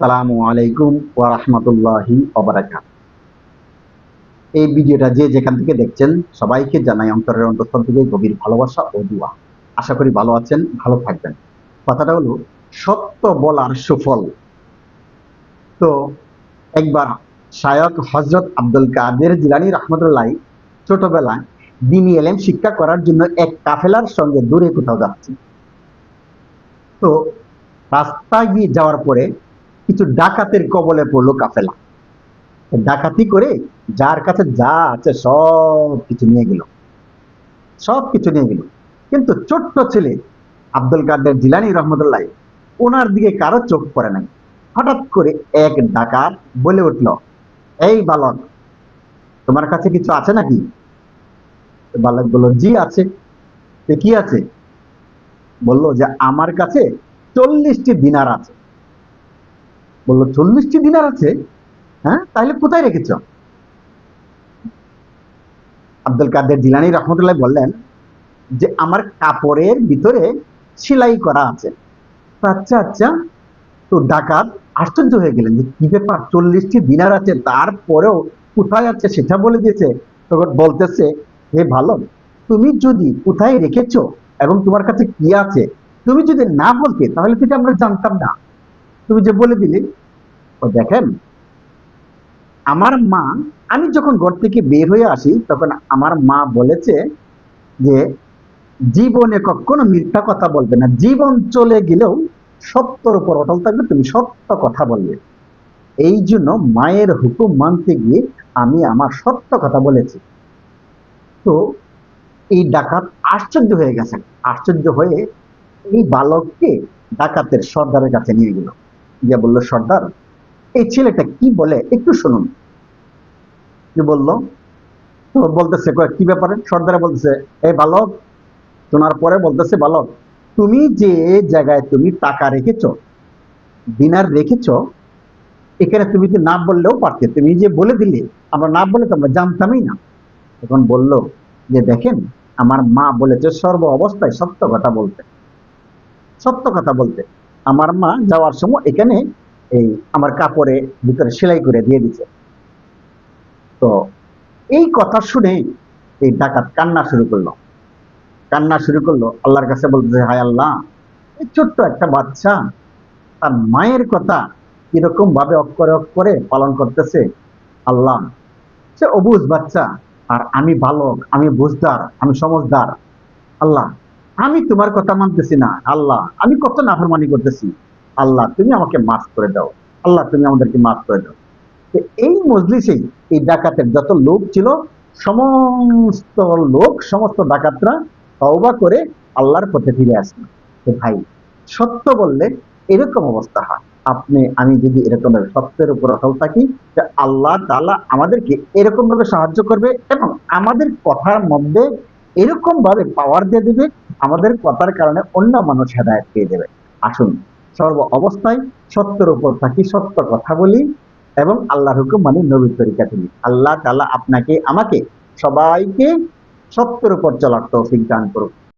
সালামু আলাইকুম ওয়া রাহমাতুল্লাহি ওয়া বারাকাতুহু। এই ভিডিওটা যে যেখান থেকে দেখছেন, সবাইকে জানাই অন্তরের অন্তঃস্থল থেকে গভীর ভালোবাসা ও দোয়া। আশা করি ভালো আছেন, ভালো থাকবেন। কথাটা হলো, সত্য বলার সুফল। তো একবার শায়ক হজরত আব্দুল কাদের জিলানী রহমতুল্লাহ ছোটবেলায় দিনী এলেম শিক্ষা করার জন্য এক কাফেলার সঙ্গে দূরে কোথাও যাচ্ছে। তো রাস্তায় গিয়ে যাওয়ার পরে কিছু ডাকাতের কবলে পড়ল কাফেলা। ডাকাতি করে যার কাছে যা আছে সব কিছু নিয়ে গেল। সব কিছু নিয়ে গেল। কিন্তু ছোট্ট ছেলে আব্দুল কাদের জিলানি রহমতুল্লাহ ওনার দিকে কারও চোখ পড়ে নাই। হঠাৎ করে এক ডাকাত বলে উঠল, এই বালক, তোমার কাছে কিছু আছে নাকি? বালক বলল, জি, আছে। কি আছে? বলল যে, আমার কাছে চল্লিশটি দিনার আছে। বলল, চল্লিশটি দিনার আছে হ্যাঁ? তাহলে কোথায় রেখেছ? আব্দুল কাদের জিলানি রহমতুল্লাহ বললেন যে, আমার কাপড়ের ভিতরে সেলাই করা আছে। আচ্ছা আচ্ছা তো ডাকাত আশ্চর্য হয়ে গেলেন যে, কি ব্যাপার? চল্লিশটি দিনার আছে, তারপরেও কোথায় আছে সেটা বলে দিয়েছে। তখন বলতেছে, হে ভালো, তুমি যদি কোথায় রেখেছো এবং তোমার কাছে কি আছে, তুমি যদি না বলতে, তাহলে সেটা আমরা জানতাম না। তুমি যে বলে দিলে, ও দেখেন, আমার মা, আমি যখন ঘর থেকে বের হয়ে আসি, তখন আমার মা বলেছে যে, জীবনে কখনো মিথ্যা কথা বলবে না। জীবন চলে গেলেও সত্যর উপর অটল থাকবে, তুমি সত্য কথা বলবে। এই জন্য মায়ের হুকুম মানতে গিয়ে আমি আমার সত্য কথা বলেছি। তো এই ডাকাত আশ্চর্য হয়ে গেছেন আশ্চর্য হয়ে এই বালককে ডাকাতের সর্দারের কাছে নিয়ে গেল। গিয়ে বলল, সর্দার, এই ছেলেটা কি বলে? একটু শুনুন। কি বলল? তো বলতেছে কি ব্যাপারে? সর্দারে বলতেছে এই বালক, শোনার পরে বলতেছে, বালক, তুমি যে জায়গায় তুমি টাকা রেখেছো দিনার রেখেছো, এখানে তুমি তো না বললেও পারতে। তুমি যে বলে দিলে, আমরা না বলে তো আমরা জানতামই না। তখন বলল, যে দেখেন, আমার মা বলেছে সর্ব অবস্থায় সত্য কথা বলতে। সত্য কথা বলতে। আমার মা যাওয়ার সময় এখানে এই আমার কাপড়ে ভিতরে সেলাই করে দিয়ে দিছে। তো এই কথা শুনে এই ডাকাত কান্না শুরু করল। কান্না শুরু করল, আল্লাহর কাছে বলতেছে, হায় আল্লাহ, এই ছোট্ট একটা বাচ্চা তার মায়ের কথা কীরকম ভাবে অক্ষরে অক্ষরে পালন করতেছে। আল্লাহ, সে অবুজ বাচ্চা, আর আমি বালক, আমি বুঝদার, আমি সমজদার আল্লাহ আমি তোমার কথা মানতেছি না, আল্লাহ। আমি কত নাফরমানি করতেছি। আল্লাহ, তুমি আমাকে মাফ করে দাও। আল্লাহ, তুমি আমাদেরকে মাফ করে দাও। এই মজলিসেই এই ডাকাতের যত লোক ছিল, সমস্ত লোক, সমস্ত ডাকাতরা তওবা করে আল্লাহর পথে ফিরে আসেন তো ভাই, সত্য বললে এরকম অবস্থা হয়। আপনি, আমি যদি এরকম সত্যের উপর অটল থাকি যে আল্লাহ তাআলা আমাদেরকে এরকম ভাবে সাহায্য করবে এবং আমাদের কথার মধ্যে এরকম ভাবে পাওয়ার দিয়ে দেবে আমাদের কথার কারণে অন্য মানুষ হেদায়ত পেয়ে যাবে। আসুন, সর্ব অবস্থায় সত্যের উপর থাকি, সত্য কথা বলি এবং আল্লাহর হুকুম মানে নবীর তরিকা তুলি। আল্লাহ তালা আপনাকে, আমাকে সবাইকে সত্যের উপর চলার তৌফিক দান করুক।